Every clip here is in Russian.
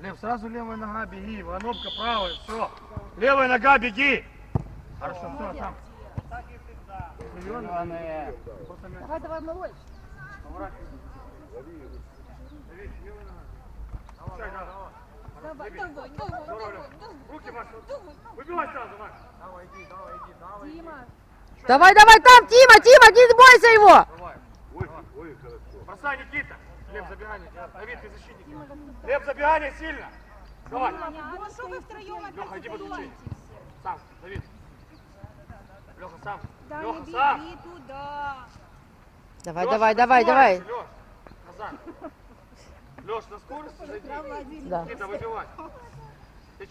Лев, сразу левая нога, беги. Ванопка правая, все. Левая нога, беги. Хорошо, все? Просто мяч. Давай, давай, малой. Давай, давай. Давай, давай, давай, давай, Руки, Маш. Выбивай сразу, Маш. давай. Дима, Давай, давай, там, Тима, Тима, не бойся его! Давай. Бросай, Никита. Лев, забегание. Давид, ты защитник. Лев, забегание сильно. Давай. ну что вы втроем Леха, иди опять подключи. Сам, Давид. Леха, сам. Да не Леха, сам. беги туда. Давай, Лёша, давай, давай, давай. Лёш, назад. Леш, на скорости зайди. Да. Никита, выбивай.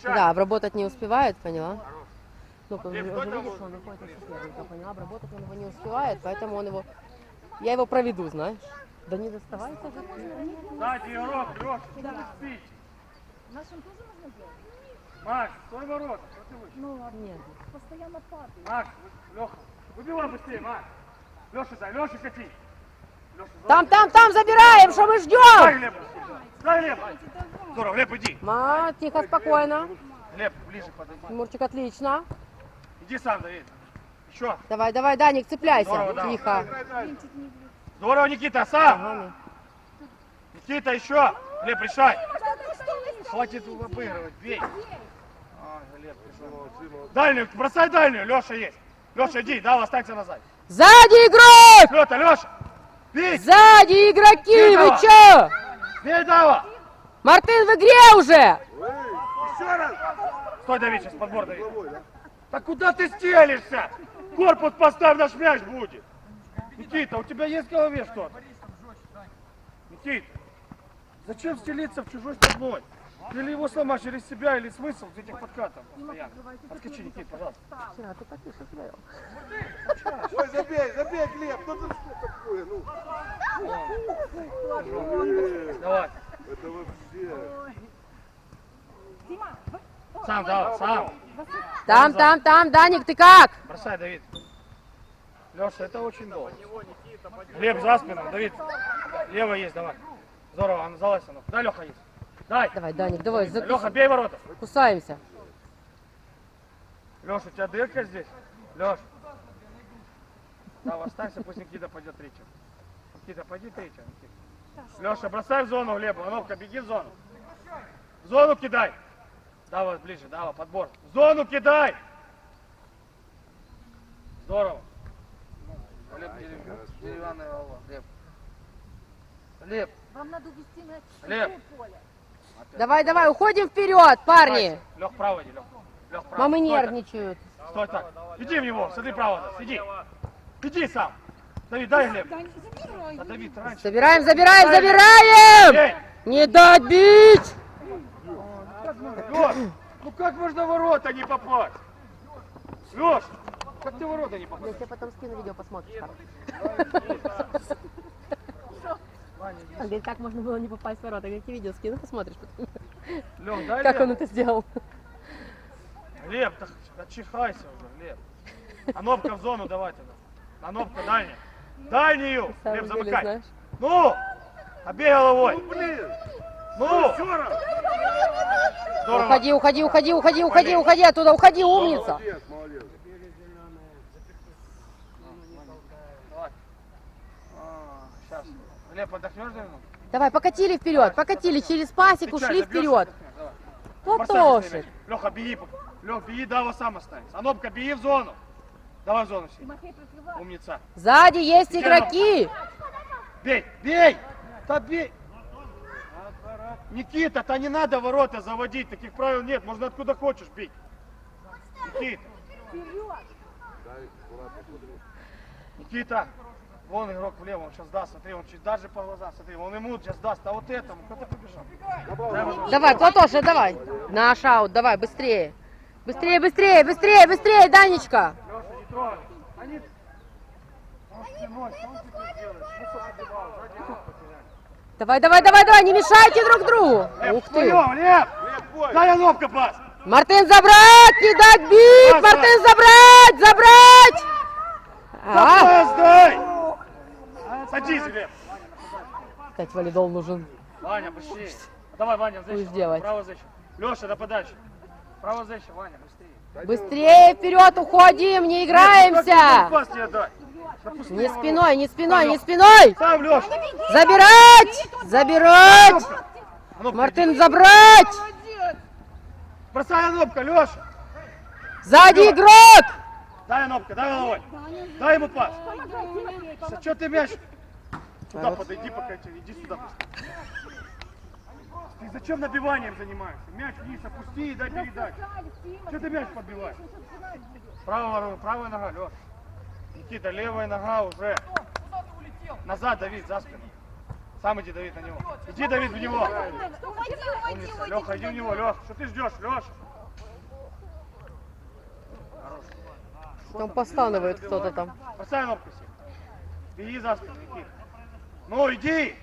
Да, обработать не успевает, поняла? Хорош. Ну, уже, видишь, он выходит из соперника, поняла? Обработать он его не успевает, поэтому он его... Я его проведу, знаешь? Да не доставайся же. Сзади игрок, Леша, что вы спите? Нашим тоже нужно делать? Макс, стой ворот. Что ты выше? Ну ладно, Нет. постоянно падает. Макс, Леха, выбивай быстрее, Макс. Леша, дай, Леша, кати. Леша, Там, там, там забираем, что мы Дай, ждем! Глеб. Дай, Глеб. Здорово, Глеб, иди. Ма, тихо, спокойно. Глеб, ближе подойди. Тимурчик, отлично. Иди сам, Давид. Еще. Давай, давай, Даник, цепляйся. Здорово, да. Тихо. Здорово, Никита, сам. Никита, еще. Глеб, решай. Хватит обыгрывать, бей. А, Глеб. Дальнюю, бросай дальнюю, Леша есть. Леша, иди, да, останься назад. Сзади игрок! Лёта, Леша, бей, Сзади игроки, вы чё? бей, Дава. Мартын в игре уже! Еще раз. Стой, Давид, сейчас подбор, Давид. Да куда ты стелишься? Корпус поставь, наш мяч будет. Никита, у тебя есть в голове что-то? Никита, зачем стелиться в чужой? Ты или его сломаешь через себя, или смысл этих подкатов постоянно. Откачи, Никит, пожалуйста. Ой, забей, забей, Глеб, ну ты что такое, ну? Давай. Это вообще... Сам, давай, сам. Там, там, там, Даник, ты как? Бросай, Давид. Леша, это очень долго. Глеб за спину, Давид. Лево есть, давай. Здорово, она залазь, ну. Дай, Леха есть. Дай. Давай, Даник, давай, закус- Леха, бей ворота. кусаемся. Леша, у тебя дырка здесь? Леш. Да, останься, пусть Никита пойдет третьим. Никита, пойди третьим. Леша, бросай в зону Глеба. Ановка, беги в зону. В зону кидай. Давай ближе, давай, подбор. В зону кидай. Здорово. Глеб, дерев- деревянная голова. Глеб. Глеб, вам надо увести другое поле. Давай, давай, уходим вперед, парни. Лех, право иди, Лех. Лех, право. Мамы нервничают. Стой так. Иди в него, смотри право, иди. Иди сам. Давид, дай Глеб. Да Давид раньше. Забираем, забираем, забираем! Эй, Не дать бить! Леш, ну как можно в ворота не попасть? Леш, как ты в ворота не Я тебе потом скину видео, посмотришь. Он говорит, как можно было не попасть в ворота? Я тебе видео скину, посмотришь. потом. Лех, дай Как он это сделал? Глеб, так отчихайся уже, Глеб. А нопка в зону давай тогда. А нопка дальняя. Дальнюю. Деле, замыкай. знаешь. Ну, обей головой. Блин, Ну, здорово. Уходи, уходи, уходи, уходи, уходи, уходи оттуда, уходи, умница. молодец, молодец. Давай. А, Глеб, отдохнешь, наверное? Давай, покатили вперед, покатили, через пасек ушли вперед. Платошек. Леха, беги. Лех, беги, Дава сам останется. Анопка, беги в зону. Давай в зону все. Умница. Сзади есть игроки. Бей, бей! Да бей! Никита, то не надо ворота заводить, таких правил нет, можно откуда хочешь бить. Никита. Никита, вон игрок влево, он сейчас даст, смотри, он чуть даже по глазам, смотри, он ему сейчас даст, а вот этому, кто ты побежал? Давай, Платоша, давай. Наш аут, давай, быстрее. Быстрее, быстрее, быстрее, быстрее, Данечка. Леша, не трогай. Они... Потеряли. Давай, давай, давай, давай, не мешайте друг другу. Лев, Ух ты. Глеб, бой! Дай Анопка пас! Мартин забрать, не дать бить, Пас, Мартин забрать, забрать. А, Пас дай! Садись, Глеб! опять валидол нужен. Ваня, быстрее. Давай, Ваня, защищай. делать. Право защищай. Леша, нападающий. Право защищай, Ваня, быстрее. Быстрее вперед уходим, не играемся! пас не спиной, не спиной, не спиной! Сам, Леша. Забирать! Забирать! А ну, Мартин, забрать! Бросай Анопка, Леша. Сзади игрок! Дай Анопка, дай головой. Дай ему пас. Что ты мяч? Сюда подойди, пока тебе, иди сюда. Ты зачем набиванием занимаешься? Мяч вниз опусти и дай передачу. Тима, Что ты мяч подбиваешь? Правая, рука, правая нога, Леш. Никита, левая нога уже. Назад, Давид, за спину. Сам иди, Давид, на него. Иди, Давид, в него. Леха, иди в него, Лех. Что ты ждешь, Леша? Там постанывает кто-то там. Ногу себе. Беги за спину, Никита. Ну, иди.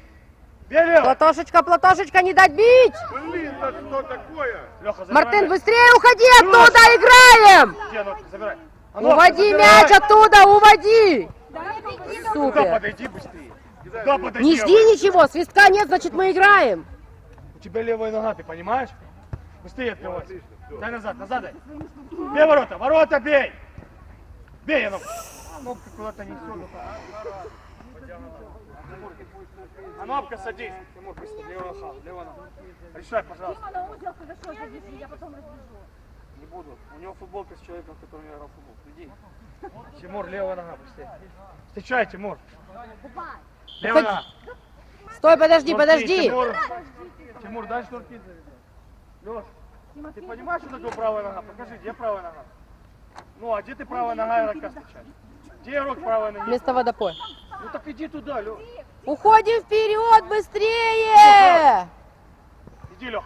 Бей лево. Платошечка, Платошечка, не дать бить! Блин, да что такое? Леха, забирай быстрее уходи оттуда, играем! Где забирай. А ногу Уводи забирай. мяч оттуда, уводи! Да, беги, Сюда Супер! подойди быстрее. Сюда подойди. Не жди ничего, свистка нет, значит мы играем. У тебя левая нога, ты понимаешь? Быстрее открывайся. Дай назад, назад дай. Бей ворота, ворота бей! Бей, ну. Ногка куда-то несет. А ногка садись. Тимур, быстро, левая нога, левая нога. Решай, пожалуйста. Тима, на узел хорошо я потом разбежу. Не буду. У него футболка с человеком, которым я играл в футбол. Иди. Тимур, левая нога, быстрее. Встречай, Тимур. Давай. Левая нога. Стой, подожди, подожди. Тимур, Тимур дай шнурки. Леш, ты понимаешь, что такое правая нога? Покажи, где правая нога? Ну, а где ты правая нога игрока встречаешь? Где нога? Вместо водопоя. Ну так иди туда, Леш. Уходим вперед, быстрее! Иди, Тима.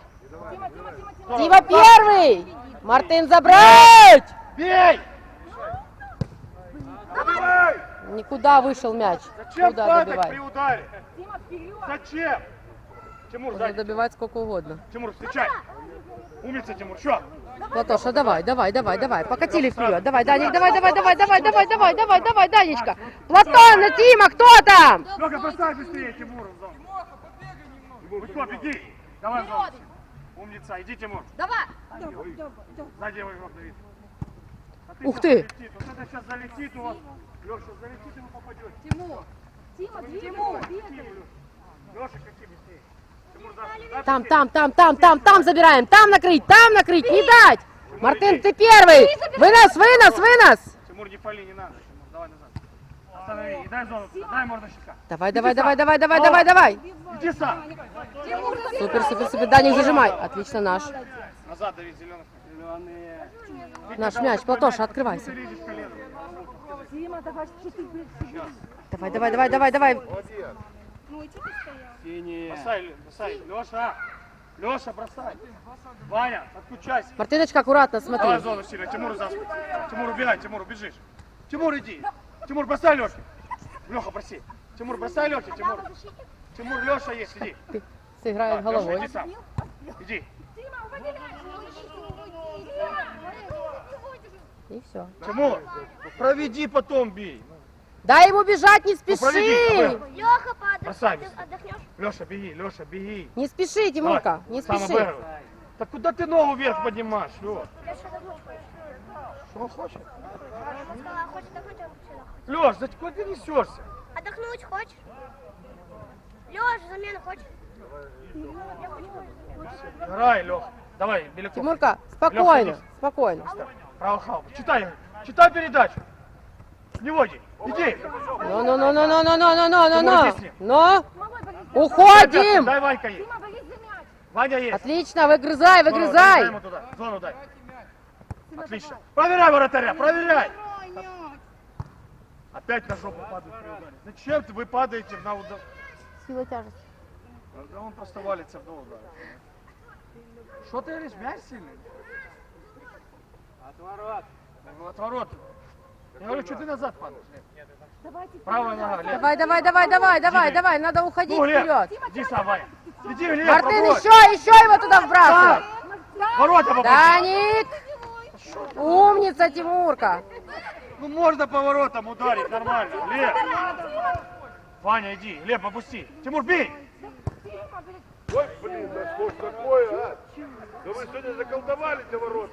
Дима первый! Мартин забрать! Бей! Никуда вышел мяч. Зачем Куда падать при добивать? ударе? Тима, вперед. Зачем? Тимур, Можно сзади. добивать сколько угодно. Тимур, встречай. Умница, Тимур. Что? Платоша, давай, давай, давай, давай. Покатили вперед. Давай, Даник, давай, давай, давай, давай, давай, давай, давай, давай, Данечка. Платон, Тима, кто там? Леха, поставь быстрее Тимуру в зону. Легко, беги. Давай в зону. Умница, иди, Тимур. Давай. Сзади его игрок, Давид. А Ух ты. залетит. Вот это сейчас залетит у вас. Леша, залетит, и вы попадете. Тимур. Тима, Тимур. Леша, какие быстрее. Там, там, там, там, там, там забираем. Там накрыть, там накрыть, не дать. Мартин, ты первый. Вынос, вынос, вынос. Тимур, не пали, не надо. Давай назад. Останови. Дай зону. Давай, давай, давай, давай, давай, давай, давай. Иди сам. Супер, супер, супер. Даник, зажимай. Отлично, наш. Назад, Давид, зеленых. Зеленые. Наш мяч, Платоша, открывайся. Давай? Давай, давай, давай, давай, давай. Ну, и ты стоял. Бросай, бросай. Леша. Леша, бросай. Ваня, отключайся. Мартиночка, аккуратно, Давай смотри. зону сильно. Тимур за спину. Тимур, убегай, Тимур, убежишь. Тимур, иди. Тимур, бросай Леша. Леха, проси. Тимур, бросай Леша, Тимур. Тимур, Леша есть, иди. Сыграет Леша, иди головой. сам. Иди. И все. Тимур, проведи, потом бей. Дай ему бежать, не проведи, спеши. Леха, падай. Бросай. Ты отдохнешь? Леша, беги, Леша, беги. Не спеши, Тимурка, не спеши. Так куда ты ногу вверх поднимаешь, Леш? Я что он хочет? Она сказала, хочешь отдохнуть, он сюда хочет. Леш, да куда ты несешься? Отдохнуть хочешь? Леш, замену хочешь? Я хочу замену. Играй, Лех. Давай, Беляков. Тимурка, спокойно, Лёша, спокойно. Право хау. Читай, читай передачу. Не води. Иди. Ну, ну, ну, ну, ну, ну, ну, ну, ну, ну, ну. Ну, уходим. Дай Ванька есть. Ваня есть. Отлично, выгрызай, Зону выгрызай. ему туда. Зону дай. Отлично. Проверяй вратаря, проверяй. Опять на жопу падают при ударе. Зачем вы падаете на удар? Сила тяжести. Да он просто валится в удар. Что ты говоришь, мяч сильный? Отворот. Отворот. Я говорю, что ты назад падаешь? Давайте, Правая нога, левая. Давай, давай, давай, давай, давай, давай, надо уходить Ну, Лев, вперед. иди Ваня. Иди, Лев, Мартин, пробой. еще, еще его туда вбрасывай. Ворота попади. Даник. Умница, Тимурка. Ну можно по воротам ударить, нормально. Лев. Ваня, иди. Лев, опусти. Тимур, бей. Ой, блин, да что ж такое, а? Да вы сегодня заколдовали те ворота.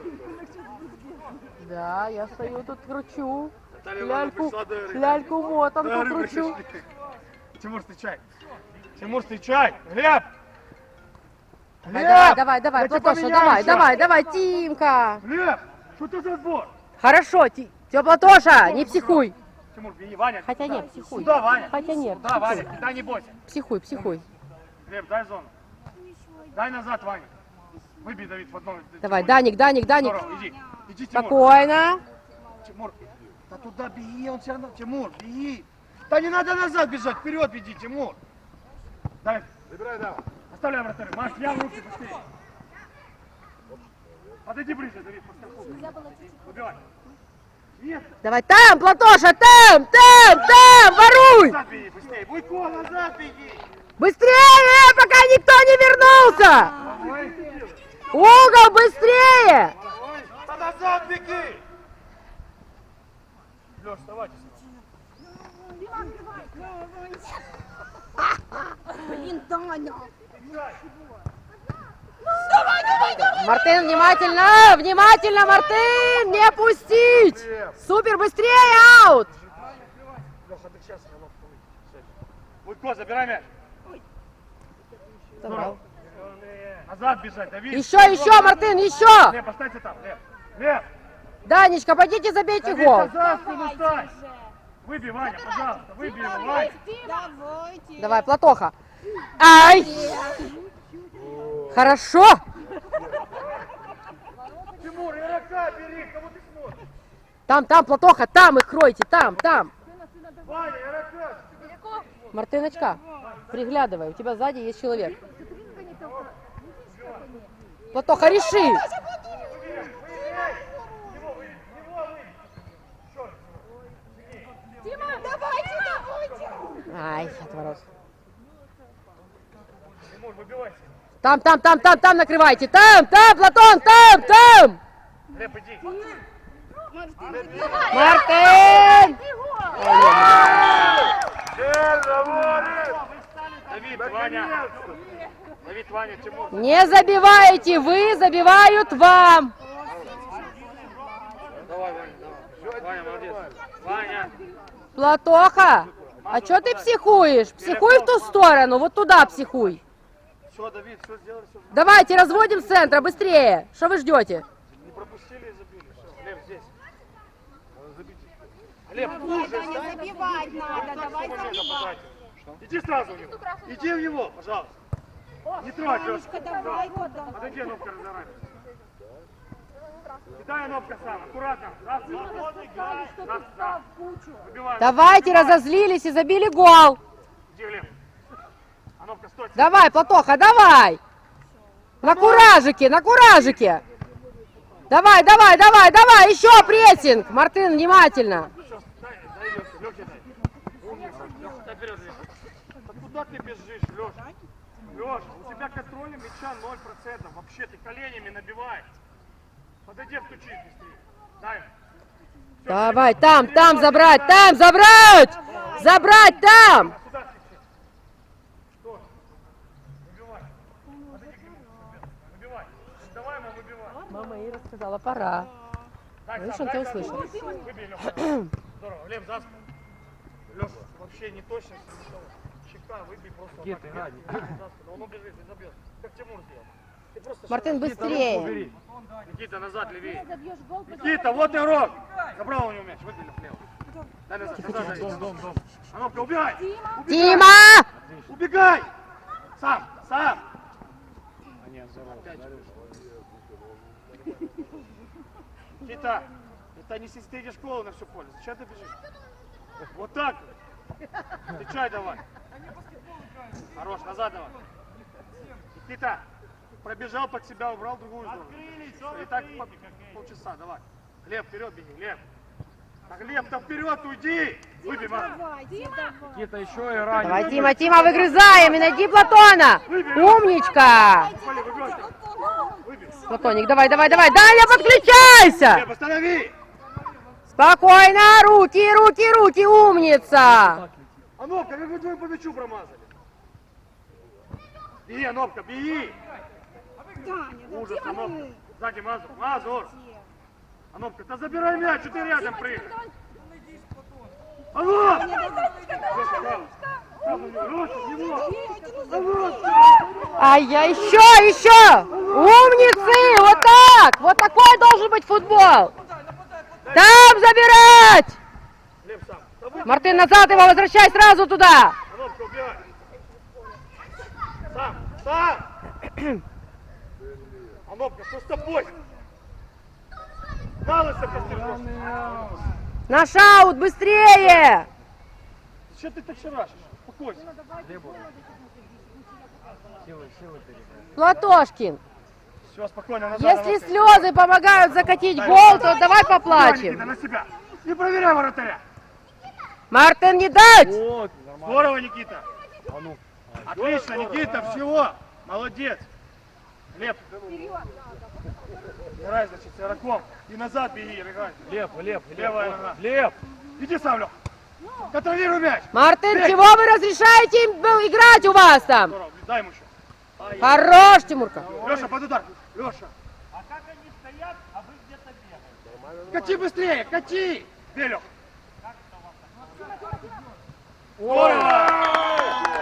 Да, я стою тут кручу. Наталья Ляльку, ляльку мотанку кручу. Тимур, встречай. Тимур, встречай. Глеб! Давай, давай, давай, я тебя Платоша, поменяю давай, щас. давай, давай, Тимка. Глеб, что ты за сбор? Хорошо, Ти... Тё, Платоша, не психуй. Тимур, беги, Ваня. Хотя сюда. нет, психуй. Сюда, Ваня. Хотя нет, Да, Ваня, да, не бойся. Психуй, психуй. Глеб, дай зону. Дай назад, Ваня. Выбей, Давид, в одном. Давай, Даник, Даник, Даник. Здорово, иди. Иди, Тимур. Спокойно. Тимур, да туда беги, он все равно. Тимур, беги. Да не надо назад бежать, вперед беги, Тимур. Дай, Забирай, да. оставляй вратаря. Маш, я в руки быстрее. Подойди ближе, Давид. Выбивай. Нет, Давай, там, Платоша, там, там, там, воруй. назад беги, быстрее. Буйко, назад беги. Быстрее, пока никто не вернулся. Угол, быстрее. Назад беги. Леш, вставайте. Блин, Таня. Мартин, внимательно, внимательно, Мартин, не пустить. Супер, быстрее, аут. Леха, ты сейчас Буйко, забирай мяч. Забрал. Назад бежать, Давид. Еще, еще, Мартин, еще. Лев, останься там, Лев. Лев, Данечка, пойдите забейте Давид, гол. назад спину стань. Выбей, Ваня, пожалуйста, выбей его, Ваня. Давайте. Давай, Платоха. Ай! Хорошо. Тимур, игрока бери, кого ты смотришь? Там, там, Платоха, там их кройте, там, там. Ваня, игрока. Мартыночка, приглядывай, у тебя сзади есть человек. Платоха, реши. Дима, давайте, давайте. Ай, отворот. Тимур, выбивайся. Там, там, там, там, там накрывайте. Там, там, Платон, там, там. Лев, иди. Мартин! Давид, Ваня. Давид, Ваня, Тимур. Не забивайте вы, забивают вам. Давай, Ваня, давай. Ваня, молодец. Ваня. Платоха, а что ты психуешь? Психуй в ту сторону, вот туда психуй. Все, Давид, все сделали, все. Давайте, разводим с центра, быстрее. Что вы ждете? Не пропустили и забили. Все, Лев здесь. Забить. Лев, хуже, Не забивать надо, давай забивать. Иди сразу в него. Иди в него, пожалуйста. Не трогай, Лешка. Давай туда. Подойди, Нобка, разорвай. Кидай, Нобка, сам. Аккуратно. Раз, два, раз, раз, раз. Выбиваем. Давайте, разозлились и забили гол. Иди, Лев. А Нобка, стой. Давай, Платоха, давай. На куражике, на куражике. Давай, давай, давай, давай, еще прессинг. Мартин, внимательно. Куда ты бежишь, Лёша? Лёша, у тебя контроль мяча 0%. Вообще ты коленями набиваешь. Подойди, быстрее. Дай. Всё, Давай, там, там забрать, там забрать. Забрать там. Мама Ира сказала, пора. Дай Видишь, он тебя услышал. Выбей. Здорово. Лев, за спину. Лёха, вообще не точно. Щека, выбей просто. Где ты, спину. Он убежит забьет. Как Тимур сделал. Ты просто Мартин, быстрее. Никита, назад, левее. Никита, вот игрок. Забрал у него мяч, выбили влево. Дай назад, назад, дом, дом, дом. А ну-ка, убегай. Убегай. Тима! Убегай. Сам, сам. Никита, это не сестриги школы на всю поле. Зачем ты бежишь? Вот так. Встречай давай. Хорош, назад давай. Никита, пробежал под себя, убрал другую сторону. Всё, И так по- полчаса, давай. Лев, вперед беги, Лев. Так, Лев, там вперед уйди. Выбей, Марк. давай, Давай, Тима, Тима, выгрызаем и найди Платона. Умничка. Коля, выбрось. Выбей. Платоник, давай, давай, давай. Даня, подключайся. Лев, останови. Спокойно, руки, руки, руки, умница. А ну-ка, вы вдвоем по мячу промазали. Беги, Анопка, беги! Таня, да Ужас, Анопка. Сзади Мазур, Мазур! Анопка, да забирай мяч, что ты рядом прыгаешь? Алло! Алло! Ай-я, еще, еще! Умницы! Вот так! Вот такой должен быть футбол! Там забирать! Мартин, назад его возвращай сразу туда! Сам, сам! Анопка, что с тобой? Малыша постережешь. На шаут, быстрее! Что ты так шарашишь? Успокойся. Платошкин, Все, спокойно, назад. если Анопка. слезы помогают закатить гол, то давай Никита, поплачем. на себя. Не проверяй вратаря. Мартин, не дать! Ну, Здорово, Никита. Отлично, Никита, всего. Молодец. Лев. Играй, значит, с игроком. И назад беги, играй. Лев, Лев, Лев. Левая нога. Лев. Иди сам, Лех. Контролируй мяч. Мартин, Бей. чего вы разрешаете им был играть у вас там? Дай ему еще. Хорош, Тимурка. Леша, под удар. Леша. А как они стоят, а вы где-то бегаете? Кати быстрее, кати. Бей, Лех. Здорово.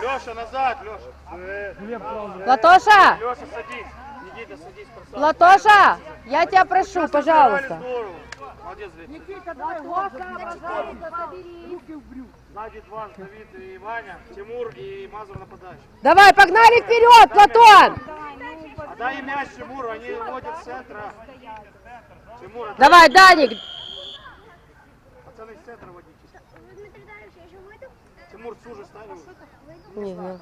Леша, назад, Леша. Платоша, Леша, садись. Никита, садись, красавчик. Платоша, я тебя прошу, пожалуйста. Молодец, Виктор. Сзади два, Давид и Ваня, Тимур и Мазур нападающий. Давай, погнали вперед, Платон! Отдай им мяч Тимуру, они водят с центра. Тимур, отдай. Давай, Даник, Пацаны с центра водите. Тимур, суже стань. Не знаю.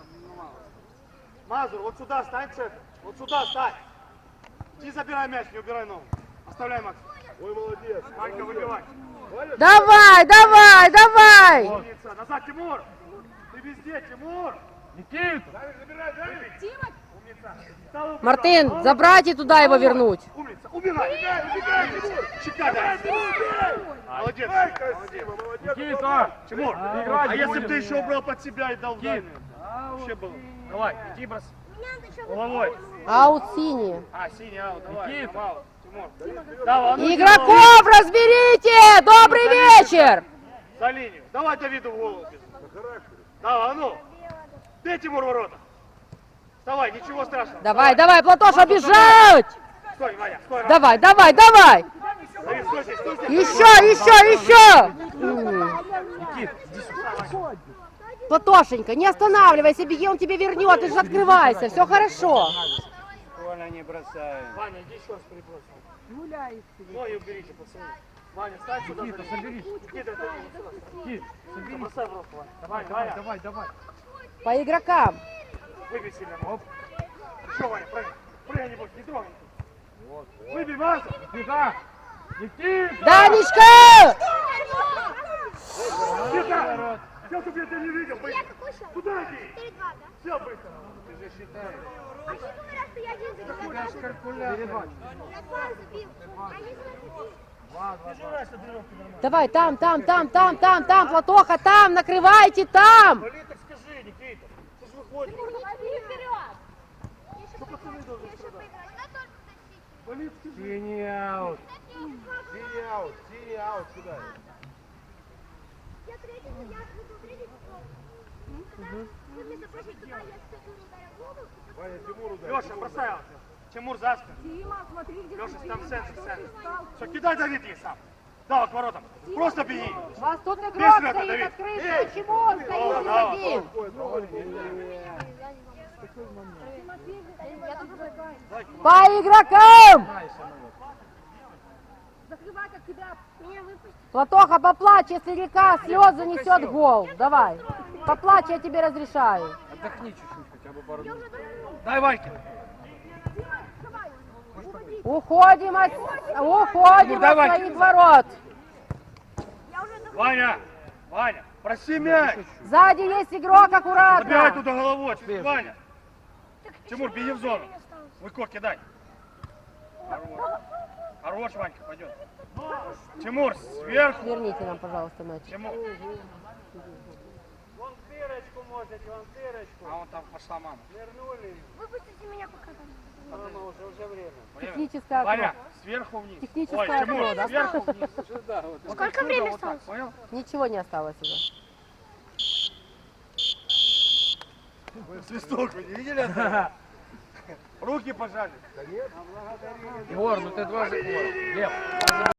Мазур, вот сюда стань, центр. Вот сюда стань. Иди забирай мяч, не убирай ногу. Оставляй, Макс. Ой, молодец. Манька, выбивай. давай, давай, давай! Умница. Назад, Тимур. Ты везде, Тимур. Никита. Забирай, Давид. Умница. Мартин, забрать и туда его вернуть. Умница. Убегай. Убегай, убегай, Тимур. Дай. Молодец. Молодец. Никита. Тимур, Играть а если бы будем. ты еще убрал под себя и дал в дальнюю? Вообще было. Давай, иди брос. Головой. Аут синие. А, синий аут, давай. Тимур. Давай, а Игроков разберите! Добрый вечер! За линию. Давай Давиду в голову. Давай, а ну. Бей, Тимур, ворота. Вставай, ничего страшного. Давай, давай, Платоша, бежать! Стой, Ваня, стой. Ра- Давай, давай, давай! Давид, стой здесь, стой здесь. Еще, еще, еще! Платошенька, не останавливайся, беги, он тебе вернет, ты же открывайся, все хорошо. Ваня, иди еще раз перебросим. Гуляй. Ноги уберите, пацаны. Ваня, стань сюда. Никита, соберись. Никита, дай ему сюда. Никит, соберись. Бросай Ваня. Давай, Ваня, давай, Ваня. давай, давай. По игрокам. Выбей сильно. Оп. Еще, Ваня, прыгай. Прыгай, не бойся, не трогай. Выбей, Маза. Никита. Никита. Данечка! Никита! Я тебя не видел. Я какой счет? Куда иди? 4-2, да? Все быстро. Ты же считаешь. А что говорят, что я один забил? Я два забил. А если я забил? Давай, там, там, там, там, там, там, Платоха, там, накрывайте там! Так скажи, Никита. Ты же выходишь. Что пацаны должны страдать? Вали, скажи. Синий аут. Синий аут, синий аут сюда. Я третий, я буду третий ударил Тимуру дай. Леша, бросай. аут. Тимур за спину. Леша, там центр, центр. Все, кидай Давид ей Давай к воротам. Просто беги. У вас тут игрок стоит открытый, почему он стоит да. один? По игрокам! Платоха, поплачь, если река слезы несет гол. Давай. Поплачь, я тебе разрешаю. Отдохни чуть-чуть, хотя бы пару минут. Дай Ваньке. Уходим от, уходим от давай. своих ворот. Ваня, Ваня, проси мяч. Сзади есть игрок, Забирай аккуратно. туда головой. Ваня. Тимур, беги в зону. Выко, кидай. Хорош, Ванька, пойдет. Тимур, сверху. Верните нам, пожалуйста, мяч. Тимур. Просять вам сирочку. А вон там пошла мама. Вернули. Выпустите меня пока там. Время. Техническое Варя, окно. сверху вниз. Техническое Ой, окно, да? сверху вниз. Вот. Сколько времени осталось? Понял? Ничего не осталось уже. Свисток вы не видели это? Руки пожали. Егор, ну ты два Лев,